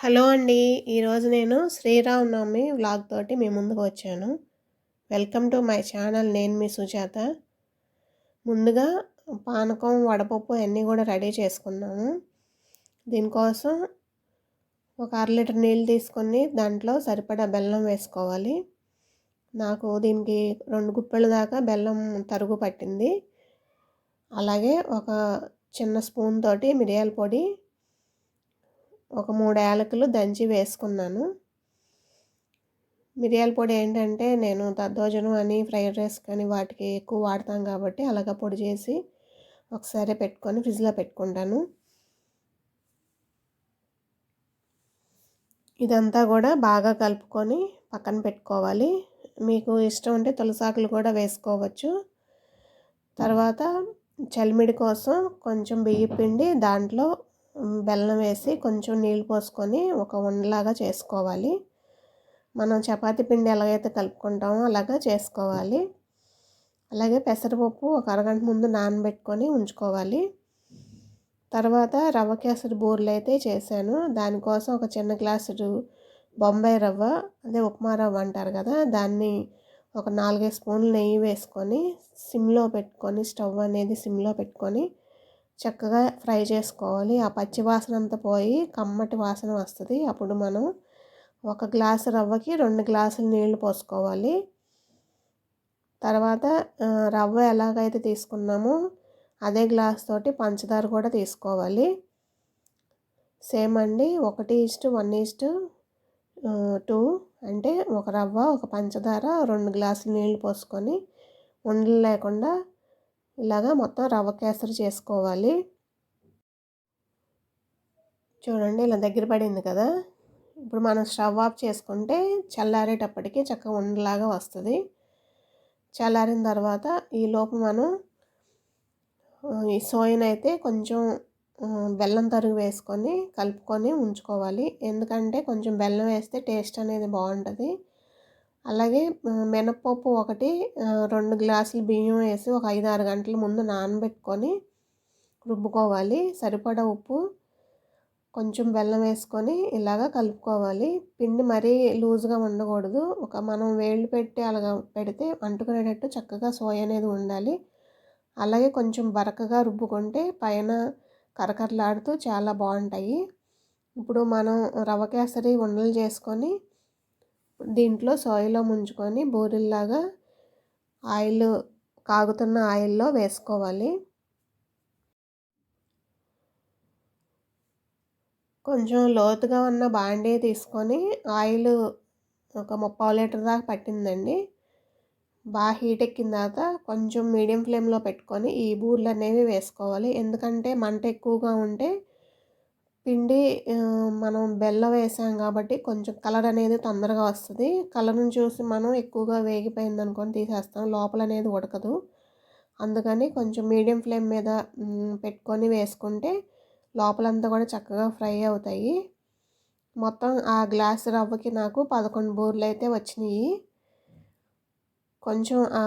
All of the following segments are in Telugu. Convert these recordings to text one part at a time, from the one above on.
హలో అండి. ఈరోజు నేను శ్రీరామనవమి వ్లాగ్ తోటి మీ ముందుకు వచ్చాను. Welcome to my channel. నేను మీ సుజాత. ముందుగా పానకం వడపప్పు అన్నీ కూడా రెడీ చేసుకున్నాము. దీనికోసం ఒక అర లీటర్ నీళ్ళు తీసుకొని దాంట్లో సరిపడా బెల్లం వేసుకోవాలి. నాకు దీనికి రెండు గుప్పెల దాకా బెల్లం తరుగు పట్టింది. అలాగే ఒక చిన్న స్పూన్ తోటి మిరియాల పొడి ఒక మూడు యాలకులు దంచి వేసుకున్నాను. మిరియాల పొడి ఏంటంటే నేను దద్దోజనం అని ఫ్రైడ్ రైస్ కానీ వాటికి ఎక్కువ వాడతాం కాబట్టి అలాగ పొడి చేసి ఒకసారి పెట్టుకొని ఫ్రిడ్జ్లో పెట్టుకుంటాను. ఇదంతా కూడా బాగా కలుపుకొని పక్కన పెట్టుకోవాలి. మీకు ఇష్టం ఉంటే తులసాకులు కూడా వేసుకోవచ్చు. తర్వాత చలిమిడి కోసం కొంచెం బియ్య పిండి దాంట్లో బెల్లం వేసి కొంచెం నీళ్ళు పోసుకొని ఒక ఉండలాగా చేసుకోవాలి. మనం చపాతి పిండి ఎలాగైతే కలుపుకుంటామో అలాగా చేసుకోవాలి. అలాగే పెసరపప్పు ఒక అరగంట ముందు నానబెట్టుకొని ఉంచుకోవాలి. తర్వాత రవ్వ కేసరి బూరెలు అయితే చేశాను. దానికోసం ఒక చిన్న గ్లాసు బొంబాయి రవ్వ అదే ఉప్మా రవ్వ అంటారు కదా దాన్ని ఒక నాలుగైదు స్పూన్లు నెయ్యి వేసుకొని సిమ్లో పెట్టుకొని స్టవ్ అనేది సిమ్లో పెట్టుకొని చక్కగా ఫ్రై చేసుకోవాలి. ఆ పచ్చి వాసన అంతా పోయి కమ్మటి వాసన వస్తుంది. అప్పుడు మనం ఒక గ్లాసు రవ్వకి రెండు గ్లాసులు నీళ్ళు పోసుకోవాలి. తర్వాత రవ్వ ఎలాగైతే తీసుకున్నామో అదే గ్లాస్ తోటి పంచదార కూడా తీసుకోవాలి. సేమ్ అండి ఒకటి ఈస్ట్ వన్ ఈస్ట్ టూ అంటే ఒక రవ్వ ఒక పంచదార రెండు గ్లాసులు నీళ్ళు పోసుకొని ఉండలు లేకుండా ఇలాగా మొత్తం రవ్వ కేసరి చేసుకోవాలి. చూడండి ఇలా దగ్గర పడింది కదా. ఇప్పుడు మనం స్టవ్ ఆఫ్ చేసుకుంటే చల్లారేటప్పటికి చక్కగా ఉండలాగా వస్తుంది. చల్లారిన తర్వాత ఈ లోపు మనం ఈ సోయన్ అయితే కొంచెం బెల్లం తరుగు వేసుకొని కలుపుకొని ఉంచుకోవాలి. ఎందుకంటే కొంచెం బెల్లం వేస్తే టేస్ట్ అనేది బాగుంటుంది. అలాగే మినప్పప్పు ఒకటి రెండు గ్లాసులు బియ్యం వేసి ఒక ఐదు ఆరు గంటల ముందు నానబెట్టుకొని రుబ్బుకోవాలి. సరిపడా ఉప్పు కొంచెం బెల్లం వేసుకొని ఇలాగ కలుపుకోవాలి. పిండి మరీ లూజ్గా ఉండకూడదు. ఒక మనం వేళ్ళు పెట్టి అలాగ పెడితే అంటుకునేటట్టు చక్కగా సోయ అనేది ఉండాలి. అలాగే కొంచెం బరకగా రుబ్బుకుంటే పైన కరకరలాడుతూ చాలా బాగుంటాయి. ఇప్పుడు మనం రవ కేసరి ఉండలు చేసుకొని దీంట్లో సోయలో ముంచుకొని బూరెల్లాగా ఆయిల్ కాగుతున్న ఆయిల్లో వేసుకోవాలి. కొంచెం లోతుగా ఉన్న బాండీ తీసుకొని ఆయిల్ ఒక ముప్పావు లీటర్ దాకా పట్టిందండి. బాగా హీట్ ఎక్కిన తర్వాత కొంచెం మీడియం ఫ్లేమ్లో పెట్టుకొని ఈ బూర్లు అనేవి వేసుకోవాలి. ఎందుకంటే మంట ఎక్కువగా ఉంటే పిండి మనం బెల్లం వేసాం కాబట్టి కొంచెం కలర్ అనేది తొందరగా వస్తుంది. కలర్ని చూసి మనం ఎక్కువగా వేగిపోయింది అనుకొని తీసేస్తాం. లోపల అనేది ఉడకదు. అందుకని కొంచెం మీడియం ఫ్లేమ్ మీద పెట్టుకొని వేసుకుంటే లోపలంతా కూడా చక్కగా ఫ్రై అవుతాయి. మొత్తం ఆ గ్లాస్ రవ్వకి నాకు పదకొండు బూర్లు అయితే వచ్చినాయి. కొంచెం ఆ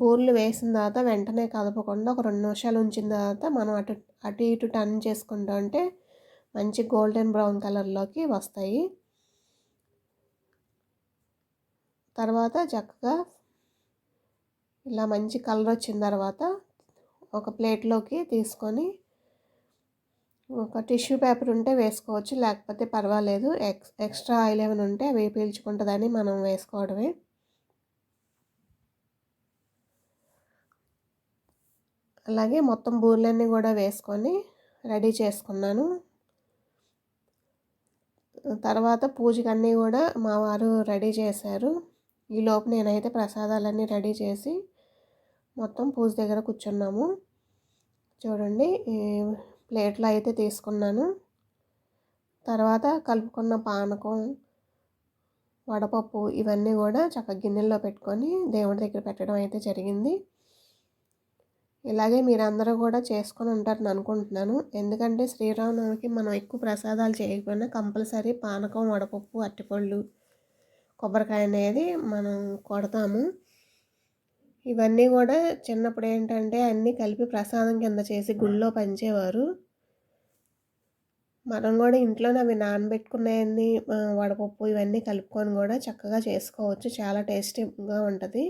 బూర్లు వేసిన తర్వాత వెంటనే కదపకుండా ఒక రెండు నిమిషాలు ఉంచిన తర్వాత మనం అటు అటు ఇటు టర్న్ చేసుకుంటూ ఉంటే మంచి గోల్డెన్ బ్రౌన్ కలర్లోకి వస్తాయి. తర్వాత చక్కగా ఇలా మంచి కలర్ వచ్చిన తర్వాత ఒక ప్లేట్లోకి తీసుకొని ఒక టిష్యూ పేపర్ ఉంటే వేసుకోవచ్చు లేకపోతే పర్వాలేదు. ఎక్స్ ఎక్స్ట్రా ఆయిల్ ఏమైనా ఉంటే అవి పీల్చుకుంటుందని మనం వేసుకోవడమే. అలాగే మొత్తం బూర్లన్నీ కూడా వేసుకొని రెడీ చేసుకున్నాను. తర్వాత పూజకి అన్నీ కూడా మా వారు రెడీ చేశారు. ఈలోపు నేనైతే ప్రసాదాలన్నీ రెడీ చేసి మొత్తం పూజ దగ్గర కూర్చున్నాము. చూడండి ప్లేట్లో అయితే తీసుకున్నాను. తర్వాత కలుపుకున్న పానకం వడపప్పు ఇవన్నీ కూడా చక్కగా గిన్నెల్లో పెట్టుకొని దేవుడి దగ్గర పెట్టడం అయితే జరిగింది. ఇలాగే మీరందరూ కూడా చేసుకొని ఉంటారని అనుకుంటున్నాను. ఎందుకంటే శ్రీరామనవమికి మనం ఎక్కువ ప్రసాదాలు చేయకపోయినా కంపల్సరీ పానకం వడపప్పు అట్టిపళ్ళు కొబ్బరికాయ అనేది మనం కొడతాము. ఇవన్నీ కూడా చిన్నప్పుడు ఏంటంటే అన్నీ కలిపి ప్రసాదం కింద చేసి గుళ్ళో పంచేవారు. మనం కూడా ఇంట్లోనే అవి నానబెట్టుకున్నాయన్నీ వడపప్పు ఇవన్నీ కలుపుకొని కూడా చక్కగా చేసుకోవచ్చు. చాలా టేస్టీగా ఉంటుంది.